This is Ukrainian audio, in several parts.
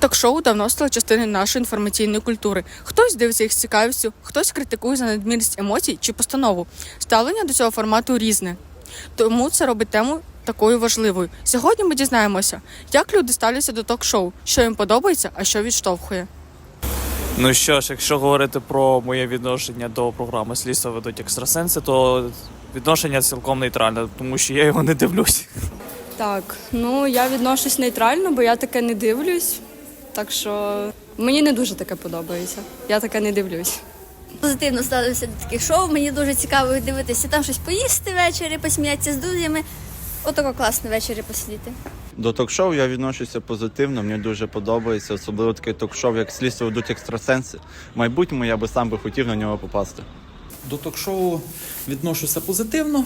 Ток-шоу давно стало частиною нашої інформаційної культури. Хтось дивиться їх з цікавістю, хтось критикує за надмірність емоцій чи постанову. Ставлення до цього формату різне. Тому це робить тему такою важливою. Сьогодні ми дізнаємося, як люди ставляться до ток-шоу, що їм подобається, а що відштовхує. Ну що ж, якщо говорити про моє відношення до програми Слідство ведуть екстрасенси, то відношення цілком нейтральне, тому що я його не дивлюсь. Так, ну я відношусь нейтрально, бо я таке не дивлюсь. Так що мені не дуже таке подобається. Я таке не дивлюсь. Позитивно ставлюся до таких шоу. Мені дуже цікаво дивитися. Там щось поїсти ввечері, посміятися з друзями. Отако класно ввечері посидіти. До ток-шоу я відношуся позитивно, мені дуже подобається, особливо таке ток-шоу, як слідство ведуть екстрасенси. В майбутньому я би сам би хотів на нього попасти. До ток-шоу відношуся позитивно,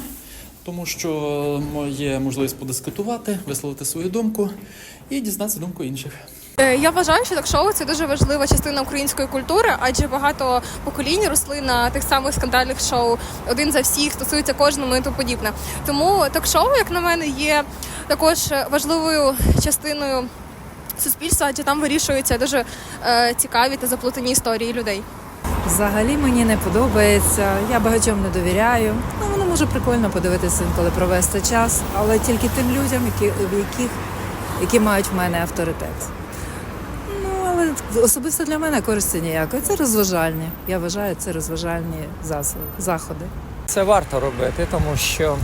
тому що є можливість подискутувати, висловити свою думку і дізнатися думку інших. Е, Я вважаю, що ток-шоу це дуже важлива частина української культури, адже багато поколінь росли на тих самих скандальних шоу. Один за всіх стосується кожному і тому подібне. Тому ток-шоу, як на мене, є також важливою частиною суспільства, адже там вирішуються дуже е, цікаві та заплутані історії людей. Взагалі мені не подобається. Я багатьом не довіряю. Ну воно може прикольно подивитися інколи провести час, але тільки тим людям, які, в яких, які мають в мене авторитет. Особисто для мене користі ніякої. Це розважальні. Я вважаю, це розважальні заходи. Це варто робити, тому що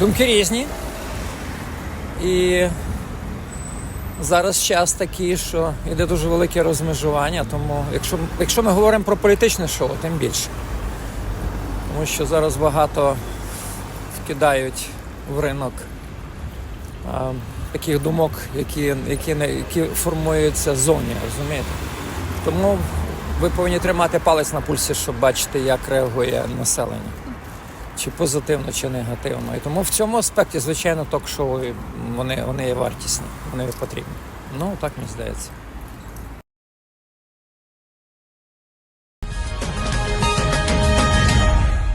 думки різні. І зараз час такий, що йде дуже велике розмежування. Тому якщо, якщо ми говоримо про політичне шоу, тим більше. Тому що зараз багато вкидають в ринок таких думок, які, які, які формуються зоні, розумієте? Тому ви повинні тримати палець на пульсі, щоб бачити, як реагує населення. Чи позитивно, чи негативно. І тому в цьому аспекті, звичайно, ток-шоу вони, вони є вартісні, вони потрібні. Ну, так мені здається.